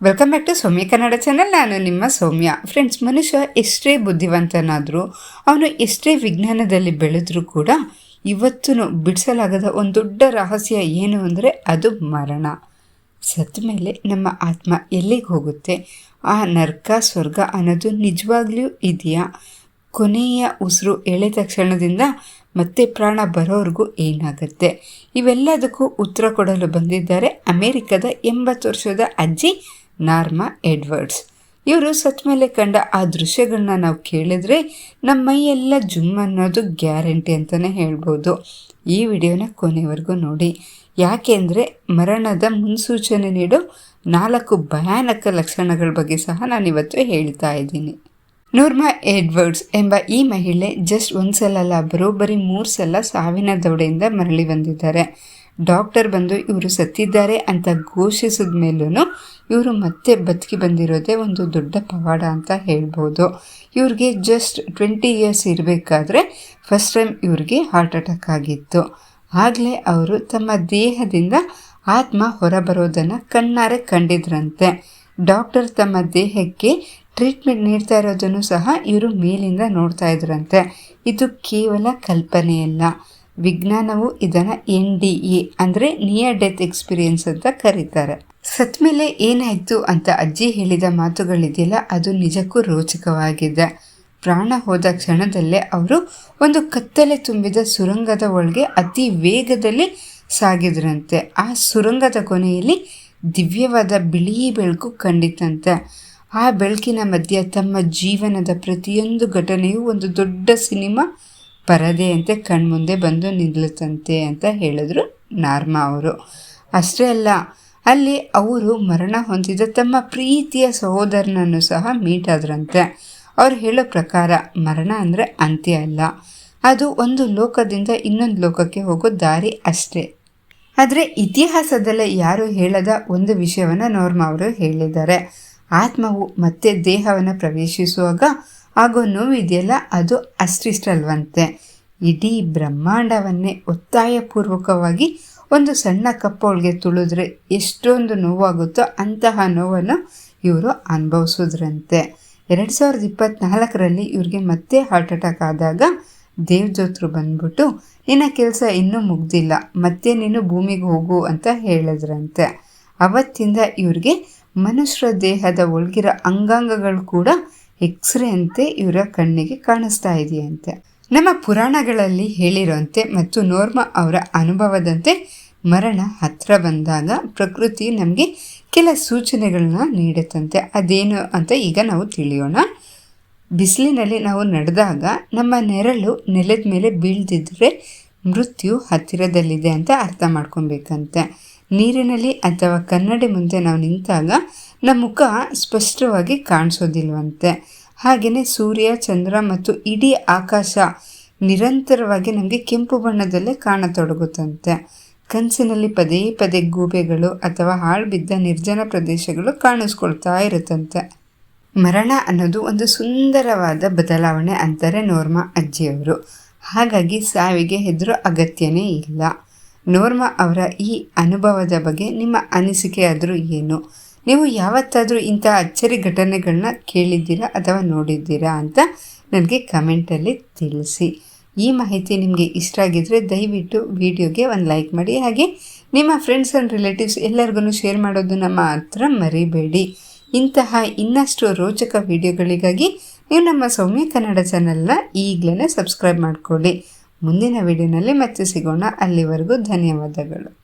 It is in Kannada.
Welcome back to Soumya Kannada channel ನಾನು ನಿಮ್ಮ ಸೌಮ್ಯ. ಫ್ರೆಂಡ್ಸ್ ಮನುಷ್ಯ ಎಷ್ಟೇ ಬುದ್ಧಿವಂತನಾದರೂ, ಅವನು ಎಷ್ಟೇ ವಿಜ್ಞಾನದಲ್ಲಿ ಬೆಳೆದರೂ ಕೂಡ ಇವತ್ತೂ ಬಿಡಿಸಲಾಗದ ಒಂದು ದೊಡ್ಡ ರಹಸ್ಯ ಏನು ಅಂದರೆ ಅದು ಮರಣ. ಸತ್ತ ಮೇಲೆ ನಮ್ಮ ಆತ್ಮ ಎಲ್ಲಿಗೆ ಹೋಗುತ್ತೆ? ಆ ನರ್ಕ, ಸ್ವರ್ಗ ಅನ್ನೋದು ನಿಜವಾಗ್ಲೂ ಇದೆಯಾ? ಕೊನೆಯ ಉಸಿರು ಎಳೆ ತಕ್ಷಣದಿಂದ ಮತ್ತೆ ಪ್ರಾಣ ಬರೋವರೆಗೂ ಏನಾಗುತ್ತೆ? ಇವೆಲ್ಲದಕ್ಕೂ ಉತ್ತರ ಕೊಡಲು ಬಂದಿದ್ದಾರೆ ಅಮೆರಿಕದ ಎಂಬತ್ತು ವರ್ಷದ ಅಜ್ಜಿ ನಾರ್ಮಾ ಎಡ್ವರ್ಡ್ಸ್. ಇವರು ಸತ್ ಮೇಲೆ ಕಂಡ ಆ ದೃಶ್ಯಗಳನ್ನ ನಾವು ಕೇಳಿದ್ರೆ ನಮ್ಮ ಮೈಯೆಲ್ಲ ಜುಮ್ ಅನ್ನೋದು ಗ್ಯಾರಂಟಿ ಅಂತಲೇ ಹೇಳ್ಬೋದು. ಈ ವಿಡಿಯೋನ ಕೊನೆವರೆಗೂ ನೋಡಿ. ಯಾಕೆಂದರೆ ಮರಣದ ಮುನ್ಸೂಚನೆ ನೀಡೋ ನಾಲ್ಕು ಭಯಾನಕ ಲಕ್ಷಣಗಳ ಬಗ್ಗೆ ಸಹ ನಾನಿವತ್ತು ಹೇಳ್ತಾ ಇದ್ದೀನಿ. ನೂರ್ಮಾ ಎಡ್ವರ್ಡ್ಸ್ ಎಂಬ ಈ ಮಹಿಳೆ ಜಸ್ಟ್ ಒಂದು ಸಲ ಅಲ್ಲ ಬರೋಬ್ಬರಿ ಮೂರು ಸಲ ಸಾವಿನ ದೌಡೆಯಿಂದ ಮರಳಿ ಬಂದಿದ್ದಾರೆ. ಡಾಕ್ಟರ್ ಬಂದು ಇವರು ಸತ್ತಿದ್ದಾರೆ ಅಂತ ಘೋಷಿಸಿದ ಮೇಲೂ ಇವರು ಮತ್ತೆ ಬದುಕಿ ಬಂದಿರೋದೇ ಒಂದು ದೊಡ್ಡ ಪವಾಡ ಅಂತ ಹೇಳ್ಬೋದು. ಇವ್ರಿಗೆ ಜಸ್ಟ್ ಟ್ವೆಂಟಿ ಇಯರ್ಸ್ ಇರಬೇಕಾದ್ರೆ ಫಸ್ಟ್ ಟೈಮ್ ಇವ್ರಿಗೆ ಹಾರ್ಟ್ ಅಟ್ಯಾಕ್ ಆಗಿತ್ತು. ಆಗಲೇ ಅವರು ತಮ್ಮ ದೇಹದಿಂದ ಆತ್ಮ ಹೊರಬರೋದನ್ನು ಕಣ್ಣಾರೆ ಕಂಡಿದ್ರಂತೆ. ಡಾಕ್ಟರ್ ತಮ್ಮ ದೇಹಕ್ಕೆ ಟ್ರೀಟ್ಮೆಂಟ್ ನೀಡ್ತಾ ಇರೋದನ್ನು ಸಹ ಇವರು ಮೇಲಿಂದ ನೋಡ್ತಾ ಇದ್ರಂತೆ. ಇದು ಕೇವಲ ಕಲ್ಪನೆಯಲ್ಲ. ವಿಜ್ಞಾನವು ಇದನ್ನು ಎನ್ ಡಿ ಎ ಅಂದರೆ ನಿಯರ್ ಡೆತ್ ಎಕ್ಸ್ಪೀರಿಯನ್ಸ್ ಅಂತ ಕರೀತಾರೆ. ಸತ್ ಮೇಲೆ ಏನಾಯಿತು ಅಂತ ಅಜ್ಜಿ ಹೇಳಿದ ಮಾತುಗಳಿದೆಯಲ್ಲ, ಅದು ನಿಜಕ್ಕೂ ರೋಚಕವಾಗಿದೆ. ಪ್ರಾಣ ಹೋದ ಕ್ಷಣದಲ್ಲೇ ಅವರು ಒಂದು ಕತ್ತಲೆ ತುಂಬಿದ ಸುರಂಗದ ಒಳಗೆ ಅತಿ ವೇಗದಲ್ಲಿ ಸಾಗಿದ್ರಂತೆ. ಆ ಸುರಂಗದ ಕೊನೆಯಲ್ಲಿ ದಿವ್ಯವಾದ ಬಿಳಿ ಬೆಳಕು ಕಂಡಿತಂತೆ. ಆ ಬೆಳಕಿನ ಮಧ್ಯೆ ತಮ್ಮ ಜೀವನದ ಪ್ರತಿಯೊಂದು ಘಟನೆಯು ಒಂದು ದೊಡ್ಡ ಸಿನಿಮಾ ಪರದೆಯಂತೆ ಕಣ್ಮುಂದೆ ಬಂದು ನಿಲ್ಲುತ್ತಂತೆ ಅಂತ ಹೇಳಿದ್ರು ನಾರ್ಮಾ ಅವರು. ಅಷ್ಟೇ ಅಲ್ಲ, ಅಲ್ಲಿ ಅವರು ಮರಣ ಹೊಂದಿದ ತಮ್ಮ ಪ್ರೀತಿಯ ಸಹೋದರನನ್ನು ಸಹ ಮೀಟ್ ಆದ್ರಂತೆ. ಅವ್ರು ಹೇಳೋ ಪ್ರಕಾರ ಮರಣ ಅಂದರೆ ಅಂತ್ಯ ಅಲ್ಲ. ಅದು ಒಂದು ಲೋಕದಿಂದ ಇನ್ನೊಂದು ಲೋಕಕ್ಕೆ ಹೋಗೋ ದಾರಿ ಅಷ್ಟೇ. ಆದರೆ ಇತಿಹಾಸದಲ್ಲೇ ಯಾರು ಹೇಳದ ಒಂದು ವಿಷಯವನ್ನು ನೋರ್ಮ ಅವರು ಹೇಳಿದ್ದಾರೆ. ಆತ್ಮವು ಮತ್ತೆ ದೇಹವನ್ನು ಪ್ರವೇಶಿಸುವಾಗ ಆಗೋ ನೋವಿದೆಯಲ್ಲ, ಅದು ಅಷ್ಟಿಷ್ಟಲ್ವಂತೆ ಇಡೀ ಬ್ರಹ್ಮಾಂಡವನ್ನೇ ಒತ್ತಾಯಪೂರ್ವಕವಾಗಿ ಒಂದು ಸಣ್ಣ ಕಪ್ಪೊಳಗೆ ತುಳಿದ್ರೆ ಎಷ್ಟೊಂದು ನೋವಾಗುತ್ತೋ ಅಂತಹ ನೋವನ್ನು ಇವರು ಅನುಭವಿಸಿದ್ರಂತೆ. ಎರಡು ಸಾವಿರದ ಇಪ್ಪತ್ತ್ನಾಲ್ಕರಲ್ಲಿ ಇವ್ರಿಗೆ ಮತ್ತೆ ಹಾರ್ಟ್ ಅಟ್ಯಾಕ್ ಆದಾಗ ದೇವ್ಜೋತ್ರು ಬಂದ್ಬಿಟ್ಟು, ನಿನ್ನ ಕೆಲಸ ಇನ್ನೂ ಮುಗ್ದಿಲ್ಲ, ಮತ್ತೆ ನೀನು ಭೂಮಿಗೆ ಹೋಗು ಅಂತ ಹೇಳಿದ್ರಂತೆ. ಅವತ್ತಿಂದ ಇವ್ರಿಗೆ ಮನುಷ್ಯರ ದೇಹದ ಒಳಗಿರೋ ಅಂಗಾಂಗಗಳು ಕೂಡ ಎಕ್ಸ್ರೇ ಅಂತೆ ಇವರ ಕಣ್ಣಿಗೆ ಕಾಣಿಸ್ತಾ ಇದೆಯಂತೆ. ನಮ್ಮ ಪುರಾಣಗಳಲ್ಲಿ ಹೇಳಿರೋಂತೆ ಮತ್ತು ನೋರ್ಮ ಅವರ ಅನುಭವದಂತೆ ಮರಣ ಹತ್ರ ಬಂದಾಗ ಪ್ರಕೃತಿ ನಮಗೆ ಕೆಲ ಸೂಚನೆಗಳನ್ನ ನೀಡುತ್ತಂತೆ. ಅದೇನು ಅಂತ ಈಗ ನಾವು ತಿಳಿಯೋಣ. ಬಿಸಿಲಿನಲ್ಲಿ ನಾವು ನಡೆದಾಗ ನಮ್ಮ ನೆರಳು ನೆಲದ ಮೇಲೆ ಬೀಳ್ದಿದ್ರೆ ಮೃತ್ಯು ಹತ್ತಿರದಲ್ಲಿದೆ ಅಂತ ಅರ್ಥ ಮಾಡ್ಕೊಬೇಕಂತೆ. ನೀರಿನಲ್ಲಿ ಅಥವಾ ಕನ್ನಡಿ ಮುಂದೆ ನಾವು ನಿಂತಾಗ ನಮ್ಮ ಮುಖ ಸ್ಪಷ್ಟವಾಗಿ ಕಾಣಿಸೋದಿಲ್ವಂತೆ. ಹಾಗೆಯೇ ಸೂರ್ಯ, ಚಂದ್ರ ಮತ್ತು ಇಡೀ ಆಕಾಶ ನಿರಂತರವಾಗಿ ನಮಗೆ ಕೆಂಪು ಬಣ್ಣದಲ್ಲೇ ಕಾಣತೊಡಗುತ್ತಂತೆ. ಕನಸಿನಲ್ಲಿ ಪದೇ ಪದೇ ಗೂಬೆಗಳು ಅಥವಾ ಹಾಳು ಬಿದ್ದ ನಿರ್ಜನ ಪ್ರದೇಶಗಳು ಕಾಣಿಸ್ಕೊಳ್ತಾ ಇರುತ್ತಂತೆ. ಮರಣ ಅನ್ನೋದು ಒಂದು ಸುಂದರವಾದ ಬದಲಾವಣೆ ಅಂತಾರೆ ನೋರ್ಮಾ ಅಜ್ಜಿಯವರು. ಹಾಗಾಗಿ ಸಾವಿಗೆ ಹೆದರೋ ಅಗತ್ಯನೇ ಇಲ್ಲ. ನೋರ್ಮಾ ಅವರ ಈ ಅನುಭವದ ಬಗ್ಗೆ ನಿಮ್ಮ ಅನಿಸಿಕೆ ಆದರೂ ಏನು? ನೀವು ಯಾವತ್ತಾದರೂ ಇಂಥ ಅಚ್ಚರಿ ಘಟನೆಗಳನ್ನ ಕೇಳಿದ್ದೀರಾ ಅಥವಾ ನೋಡಿದ್ದೀರಾ ಅಂತ ನನಗೆ ಕಮೆಂಟಲ್ಲಿ ತಿಳಿಸಿ. ಈ ಮಾಹಿತಿ ನಿಮಗೆ ಇಷ್ಟ ಆಗಿದ್ದರೆ ದಯವಿಟ್ಟು ವಿಡಿಯೋಗೆ ಒಂದು ಲೈಕ್ ಮಾಡಿ. ಹಾಗೆ ನಿಮ್ಮ ಫ್ರೆಂಡ್ಸ್ ಆ್ಯಂಡ್ ರಿಲೇಟಿವ್ಸ್ ಎಲ್ಲರಿಗೂ ಶೇರ್ ಮಾಡೋದನ್ನು ಮಾತ್ರ ಮರಿಬೇಡಿ. ಇಂತಹ ಇನ್ನಷ್ಟು ರೋಚಕ ವಿಡಿಯೋಗಳಿಗಾಗಿ ನೀವು ನಮ್ಮ ಸೌಮ್ಯ ಕನ್ನಡ ಚಾನಲ್ನ ಈಗಲೇ ಸಬ್ಸ್ಕ್ರೈಬ್ ಮಾಡಿಕೊಳ್ಳಿ. ಮುಂದಿನ ವಿಡಿಯೋನಲ್ಲಿ ಮತ್ತೆ ಸಿಗೋಣ. ಅಲ್ಲಿವರೆಗೂ ಧನ್ಯವಾದಗಳು.